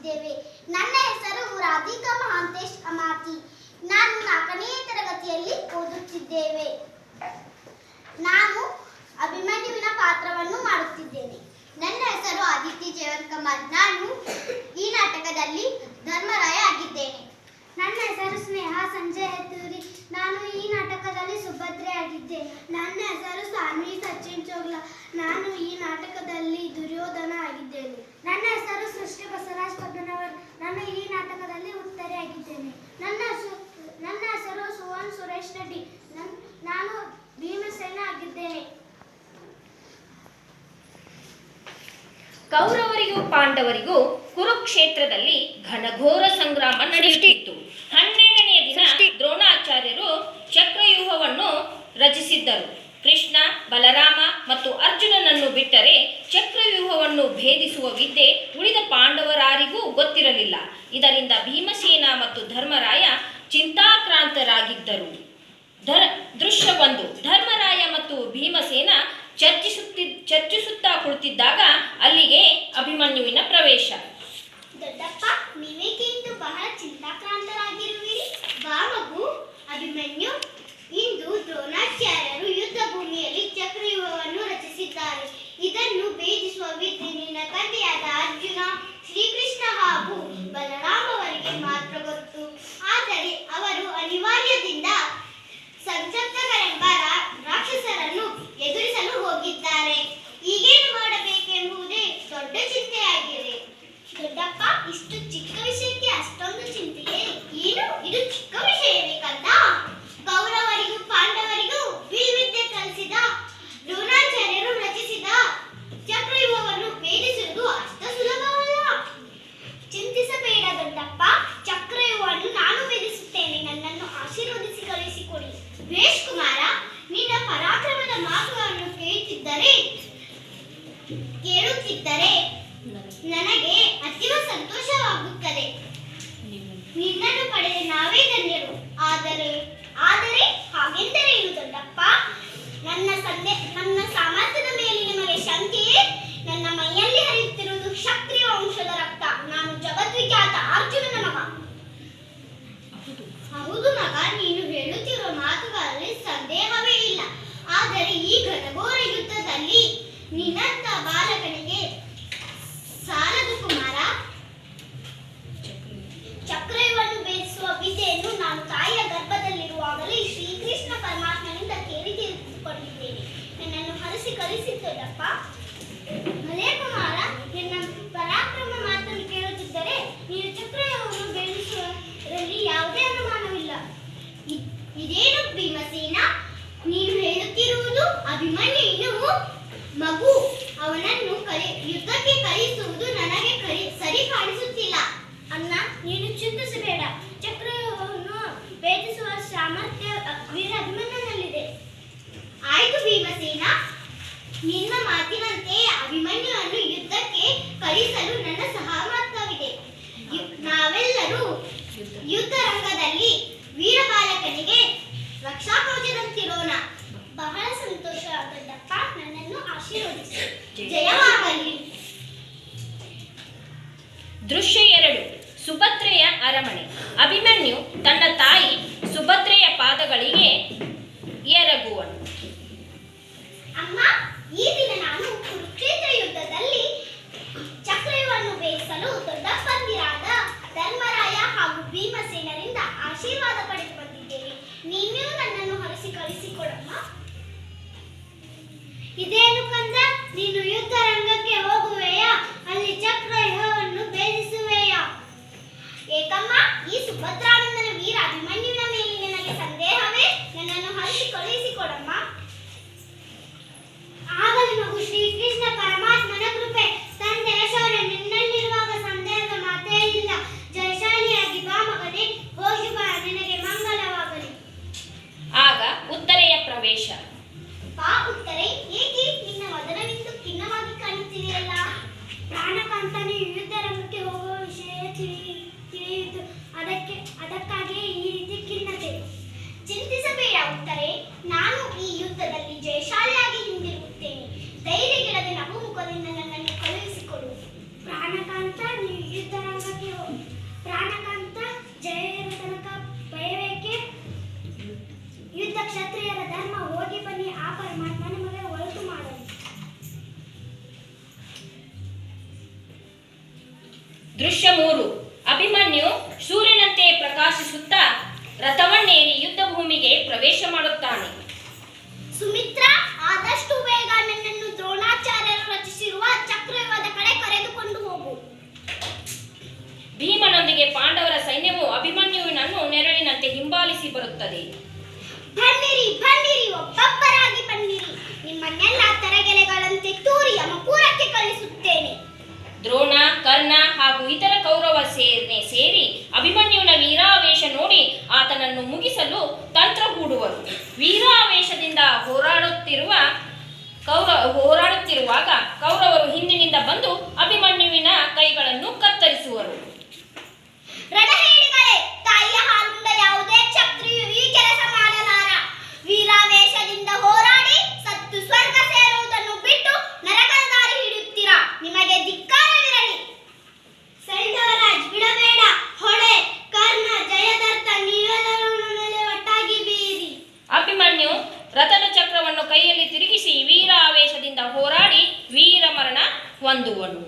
ಮಾಡುತ್ತಿದ್ದೇವೆ ನನ್ನ ಹೆಸರು ರಾಧಿಕಾ ಮಹಾಂತೇಶ್ ಅಮಾತಿ. ನಾನು ನಾಲ್ಕನೇ ತರಗತಿಯಲ್ಲಿ ಓದುತ್ತಿದ್ದೇವೆ. ನಾನು ಅಭಿಮನ್ಯುವಿನ ಪಾತ್ರವನ್ನು ಮಾಡುತ್ತಿದ್ದೇನೆ. ನನ್ನ ಹೆಸರು ಆದಿತ್ಯ ಜೇವನ್ ಕುಮಾರ್ ನಾನು ಈ ನಾಟಕದಲ್ಲಿ ಧರ್ಮರಾಯ ಆಗಿದ್ದೇನೆ. ನನ್ನ ಹೆಸರು ಸ್ನೇಹ ಸಂಜಯ್ ಹೆತ್ತೂರಿ. ನಾನು ಈ ನಾಟಕದಲ್ಲಿ ಸುಭದ್ರೆ ಆಗಿದ್ದೇನೆ ನನ್ನ ಹೆಸರು ಸಾನ್ವಿ ಸಚಿನ್ ಚೋಗ್ಲಾ ನಾನು ಈ ನಾಟಕದಲ್ಲಿ ದುರ್ಯೋಧನ ಆಗಿದ್ದೇನೆ. ನನ್ನ ಹೆಸರು ಸೃಷ್ಟಿ ಬಸವರಾಜ್ ಪದ್ಮನವರ್ ನಾನು ಈ ನಾಟಕದಲ್ಲಿ ಉತ್ತರಿ ಆಗಿದ್ದೇನೆ. ನನ್ನ ನನ್ನ ಹೆಸರು ಸುವರ್ಣ ಸುರೇಶ್ ರೆಡ್ಡಿ. ನಾನು ಭೀಮಸೇನ ಆಗಿದ್ದೇನೆ. ಕೌರವರಿಗೂ ಪಾಂಡವರಿಗೂ ಕುರುಕ್ಷೇತ್ರದಲ್ಲಿ ಘನಘೋರ ಸಂಗ್ರಾಮ ನಡೆಯುತ್ತಿತ್ತು. ಗೊತ್ತಿರಲಿಲ್ಲ ಇದರಿಂದ ಭೀಮಸೇನ ಮತ್ತು ಧರ್ಮರಾಯ ಚಿಂತಾಕ್ರಾಂತರಾಗಿದ್ದರು. ಧರ್, ದೃಶ್ಯ ಒಂದು. ಧರ್ಮರಾಯ ಮತ್ತು ಭೀಮಸೇನ ಚರ್ಚಿಸುತ್ತಿ, ಚರ್ಚಿಸುತ್ತಾ ಕುಳಿತಿದ್ದಾಗ ಅಲ್ಲಿಗೆ ಅಭಿಮನ್ಯುವಿನ ನಿನ್ನನ್ನು ಪಡೆದ ನಾವೇ ಧನ್ಯರು. ಆದರೆ ಆದರೆ ಹಾಗೆಂದರೆ ಇರುವುದಲ್ಲಪ್ಪ ನನ್ನ ಸಂದೇ ನನ್ನ ಸಾಮರ್ಥ್ಯದ ಹರಸಿ ಕಳಿಸಿದ್ದಪ್ಪ ಅದೇ ನಿನ್ನ ಪರಾಕ್ರಮ ಮಾತನ್ನು ಕೇಳುತ್ತಿದ್ದರೆ ನೀನು ಚಕ್ರವನ್ನು ಭೇದಿಸುವುದರಲ್ಲಿ ಯಾವುದೇ ಅನುಮಾನವಿಲ್ಲ. ಇದೇನು ಭೀಮಸೇನ? ನೀನು ಹೇಳುತ್ತಿರುವುದು ಅಭಿಮನ್ಯುವಿನು ಮಗು, ಅವನನ್ನು ಕರೆ ಯುದ್ಧಕ್ಕೆ ಕಲಿಸುವುದು ನನಗೆ ಕರೆ ಸರಿ ಕಾಣಿಸುತ್ತಿಲ್ಲ. ಅಣ್ಣ, ನೀನು ಚಿಂತಿಸಬೇಡ. ಚಕ್ರವನ್ನು ಭೇದಿಸುವ ಸಾಮರ್ಥ್ಯ ವೀರ ಅಭಿಮನ್ಯನಲ್ಲಿದೆ. ಆಯ್ತು ಭೀಮಸೇನ. ನಿನ್ನ ಮಾತಿನಂತೆ ಅಭಿಮನ್ಯುವನ್ನು ಯುದ್ಧಕ್ಕೆ ಕರೆಸಲು ನನ್ನ ಸಹಮತವಿದೆ. ನಾವೆಲ್ಲರೂ ಯುದ್ಧ ರಂಗದಲ್ಲಿ ವೀರ ಬಾಲಕನಿಗೆ ರಕ್ಷಾ ಕವಚದಂತಿರೋಣ ಬಹಳ ಸಂತೋಷ ದೊಡ್ಡಪ್ಪ ನನ್ನನ್ನು ಆಶೀರ್ವದಿಸಿ. ಜಯವಾಗಲಿ. ದೃಶ್ಯ ಎರಡು ಸುಭದ್ರೆಯ ಅರಮನೆ. ಅಭಿಮನ್ಯು ತನ್ನ ತಾಯಿ ಸುಭದ್ರೆಯ ಪಾದಗಳಿಗೆ ಎರಗುವನು. ಅಮ್ಮ ಈ ದಿನ ನಾನು ಕುರುಕ್ಷೇತ್ರ ಯುದ್ಧದಲ್ಲಿ ಚಕ್ರವನ್ನು ಬೇಯಿಸಲು ದೊಡ್ಡಪ್ಪಂದಿರಾದ ಧರ್ಮರಾಯ ಹಾಗೂ ಭೀಮಸೇನರಿಂದ ಆಶೀರ್ವಾದ ಪಡೆದು ಬಂದಿದ್ದೇನೆ. ನೀನು ನನ್ನನ್ನು ಹರಿಸಿ ಕಳಿಸಿಕೊಡಮ್ಮ ಇದೇನು ಕಂದ? ನೀನು ಯುದ್ಧ Malaysia. ದೃಶ್ಯ ಮೂರು. ಅಭಿಮನ್ಯು ಸೂರ್ಯನಂತೆ ಪ್ರಕಾಶಿಸುತ್ತಾ ರಥವನ್ನೇರಿ ಯುದ್ಧ ಭೂಮಿಗೆ ಪ್ರವೇಶ ಮಾಡುತ್ತಾನೆ. ಸುಮಿತ್ರ ಆದಷ್ಟು ಬೇಗ ನನ್ನನ್ನು ದ್ರೋಣಾಚಾರ್ಯರು ರಚಿಸಿರುವ ಚಕ್ರವ್ಯೂಹದ ಕಡೆ ಕರೆದುಕೊಂಡು ಹೋಗು. ಭೀಮನೊಂದಿಗೆ ಪಾಂಡವರ ಸೈನ್ಯವು ಅಭಿಮನ್ಯುವಿನನ್ನು ನೆರಳಿನಂತೆ ಹಿಂಬಾಲಿಸಿ ಬರುತ್ತದೆ. ಬನ್ನಿರಿ ಬನ್ನಿರಿ ಒಬ್ಬೊಬ್ಬರಾಗಿ ಹೂಡುವರು ವೀರಾವೇಶದಿಂದ ಹೋರಾಡುತ್ತಿರುವ ಕೌರ ಹೋರಾಡುತ್ತಿರುವಾಗ ಕೌರವರು ಹಿಂದಿನಿಂದ ಬಂದು ಅಭಿಮನ್ಯುವಿನ ಕೈಗಳನ್ನು ಕತ್ತರಿಸುವರು.